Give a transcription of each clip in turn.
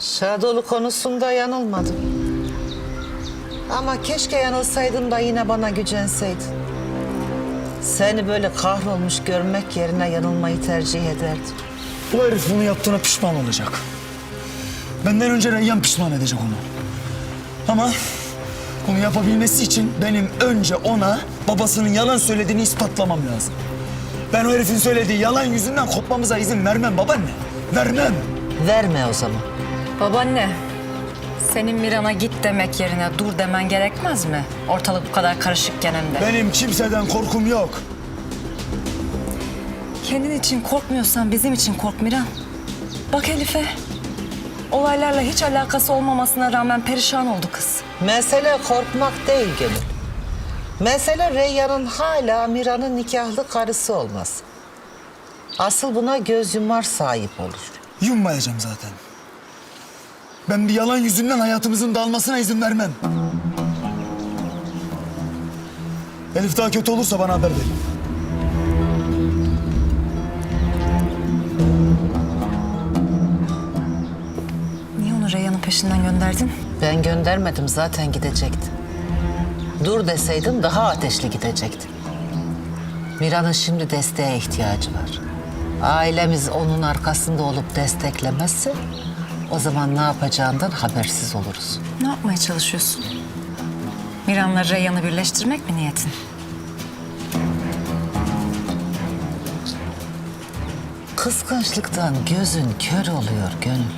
Şadolu konusunda yanılmadım. Ama keşke yanılsaydım da yine bana gücenseydin. Seni böyle kahrolmuş görmek yerine yanılmayı tercih ederdim. Bu herif bunu yaptığına pişman olacak. Benden önce Reyyan pişman edecek onu. Ama bunu yapabilmesi için benim önce ona babasının yalan söylediğini ispatlamam lazım. Ben o herifin söylediği yalan yüzünden kopmamıza izin vermem babaanne. Vermem. Verme o zaman. Babaanne, senin Miran'a git demek yerine dur demen gerekmez mi? Ortalık bu kadar karışıkken hem de. Benim kimseden korkum yok. Kendin için korkmuyorsan bizim için kork Miran. Bak Elif'e. Olaylarla hiç alakası olmamasına rağmen perişan oldu kız. Mesele korkmak değil Gönül. Mesele Reyyan'ın hala Mira'nın nikahlı karısı olması. Asıl buna göz yumar sahip olur. Yummayacağım zaten. Ben bir yalan yüzünden hayatımızın dağılmasına izin vermem. Elif daha kötü olursa bana haber verin. Niye onu Reyhan'ın peşinden gönderdin? Ben göndermedim zaten gidecekti. Dur deseydim daha ateşli gidecekti. Mira'nın şimdi desteğe ihtiyacı var. Ailemiz onun arkasında olup desteklemezse o zaman ne yapacağından habersiz oluruz. Ne yapmaya çalışıyorsun? Miran'la Reyhan'ı birleştirmek mi niyetin? Kıskançlıktan gözün kör oluyor gönül.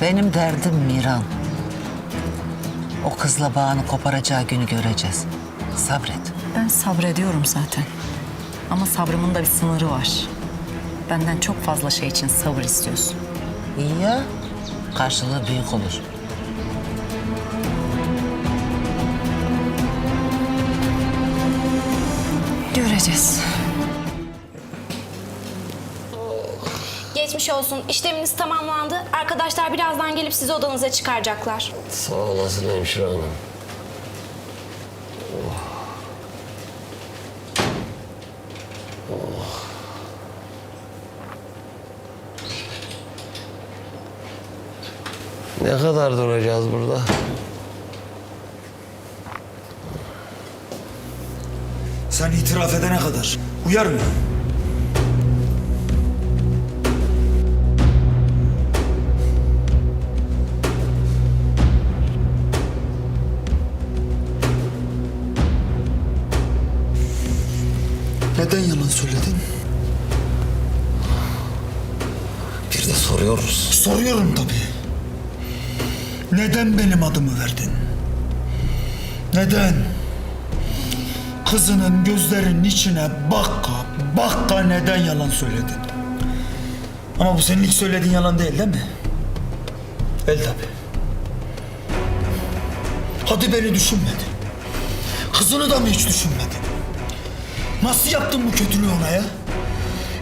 Benim derdim Miran. O kızla bağını koparacağı günü göreceğiz. Sabret. Ben sabrediyorum zaten. Ama sabrımın da bir sınırı var. Benden çok fazla şey için sabır istiyorsun. İyi ya. Karşılığı büyük olur. Göreceğiz. Geçmiş olsun. İşleminiz tamamlandı. Arkadaşlar birazdan gelip sizi odanıza çıkaracaklar. Sağ olasın hemşire hanım. Ne kadar duracağız burada? Sen itiraf edene kadar. Uyar mı? Neden yalan söyledin? Bir de soruyoruz. Soruyorum tabii. Neden benim adımı verdin? Neden? Kızının gözlerinin içine baka baka neden yalan söyledin? Ama bu senin ilk söylediğin yalan değil değil mi? El tabii. Hadi beni düşünmedin. Kızını da mı hiç düşünmedin? Nasıl yaptın bu kötülüğü ona ya?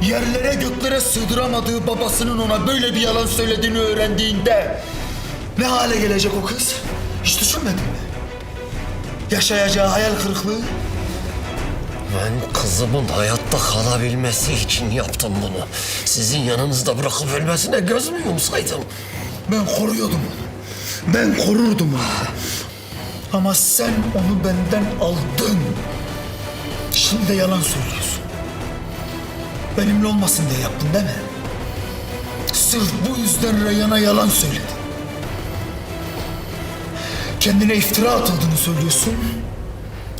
Yerlere göklere sığdıramadığı babasının ona böyle bir yalan söylediğini öğrendiğinde ne hale gelecek o kız? Hiç düşünmedin mi? Yaşayacağı hayal kırıklığı? Ben kızımın hayatta kalabilmesi için yaptım bunu. Sizin yanınızda bırakıp ölmesine göz mü yumsaydım? Ben koruyordum onu. Ben korurdum onu. Ama sen onu benden aldın. Şimdi de yalan söylüyorsun. Benimle olmasın diye yaptın değil mi? Sırf bu yüzden Reyhan'a yalan söyledin. Kendine iftira atıldığını söylüyorsun.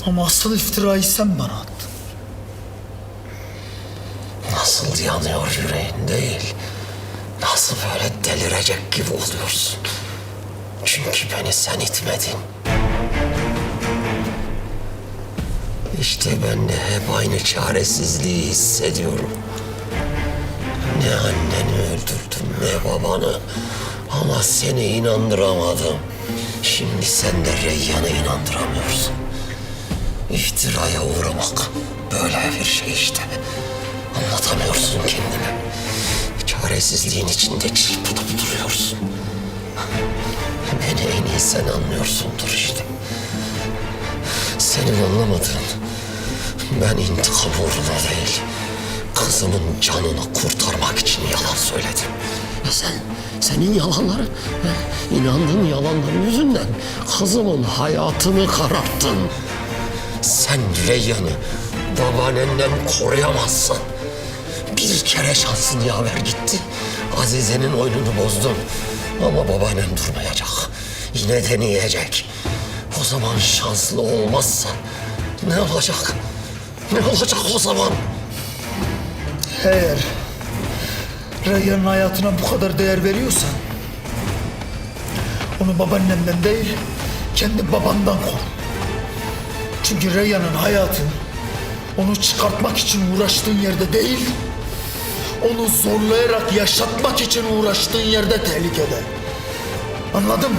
Ama asıl iftirayı sen bana attın. Nasıl yanıyor yüreğin değil. Nasıl böyle delirecek gibi oluyorsun. Çünkü beni sen itmedin. İşte ben de hep aynı çaresizliği hissediyorum. Ne anneni öldürdüm ne babanı. Ama seni inandıramadım. Şimdi sen de Reyyan'ı inandıramıyorsun. İftiraya uğramak böyle bir şey işte. Anlatamıyorsun kendini. Çaresizliğin içinde çırpınıp duruyorsun. Beni en iyi sen anlıyorsundur işte. Senin anlamadığın ben intikam uğruna değil, Kızımın canını kurtarmak için yalan söyledim. Sen, senin yalanları, he, inandığın yalanların yüzünden kızımın hayatını kararttın. Sen Reyyan'ı babaannenden koruyamazsın. Bir kere şansın yaver gitti. Azize'nin oyununu bozdun. Ama babaannen durmayacak. Yine deneyecek. O zaman şanslı olmazsa ne olacak? Ne olacak o zaman? Eğer Reyhan'ın hayatına bu kadar değer veriyorsan onu babaannemden değil kendi babandan koru. Çünkü Reyhan'ın hayatı onu çıkartmak için uğraştığın yerde değil onu zorlayarak yaşatmak için uğraştığın yerde tehlikede. Anladın mı?